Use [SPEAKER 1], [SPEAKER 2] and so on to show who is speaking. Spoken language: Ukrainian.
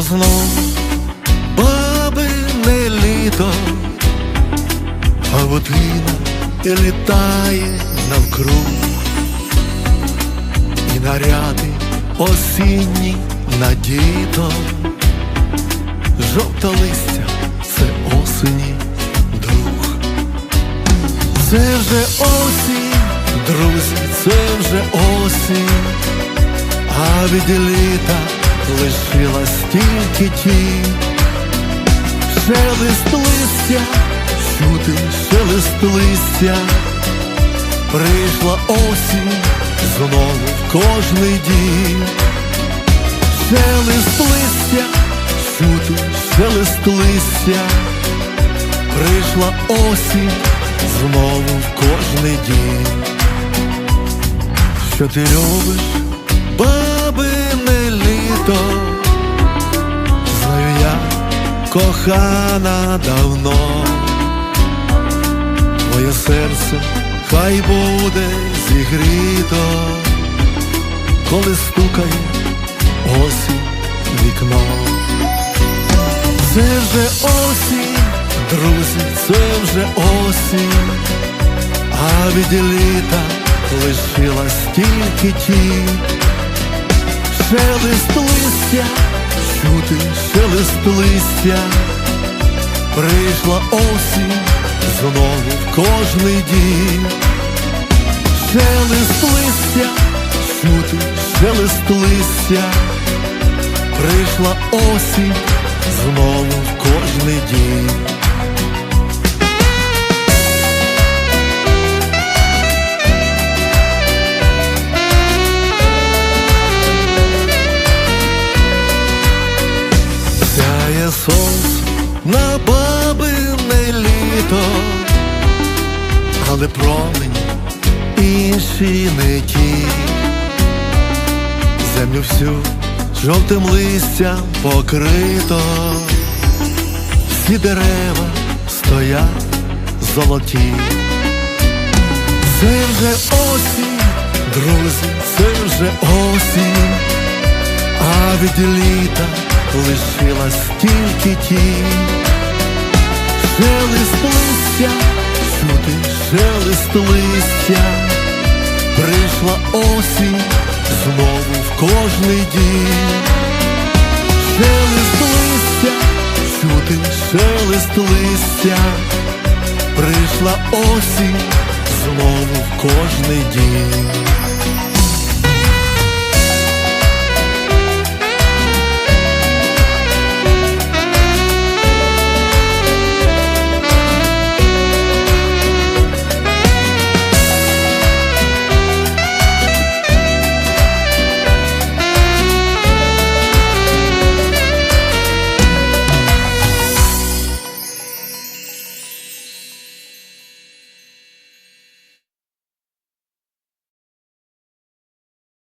[SPEAKER 1] знов бабине літо, павутина і літає навкруг, і наряди осінні надіто, жовта листя це осені друг. Це вже осінь, друзі, це вже осінь, а від літа лишилась тільки тінь. Шелест листя, чути шелест листя, прийшла осінь знову в кожний дім. Шелест листя, чути шелест листя, прийшла осінь знову в кожний дім. Що ти любиш, бабине знаю я, кохана давно, твоє серце хай буде зігріто, коли стукає осінь вікно. Це вже осінь, друзі, це вже осінь, а від літа лишилась тільки тінь. Шелест листя, чути шелест листя, прийшла осінь знову в кожний дім. Шелест листя, чути шелест листя, прийшла осінь знову в кожний дім. Але промені інші не ті. Землю всю жовтим листям покрито, всі дерева стоять золоті. Це вже осінь, друзі, це вже осінь, а від літа лишилась тільки тінь. Шелест листя, чути шелест листя, прийшла осінь знову в кожний дім. Шелест листя, чути шелест листя, прийшла осінь знову в кожний дім.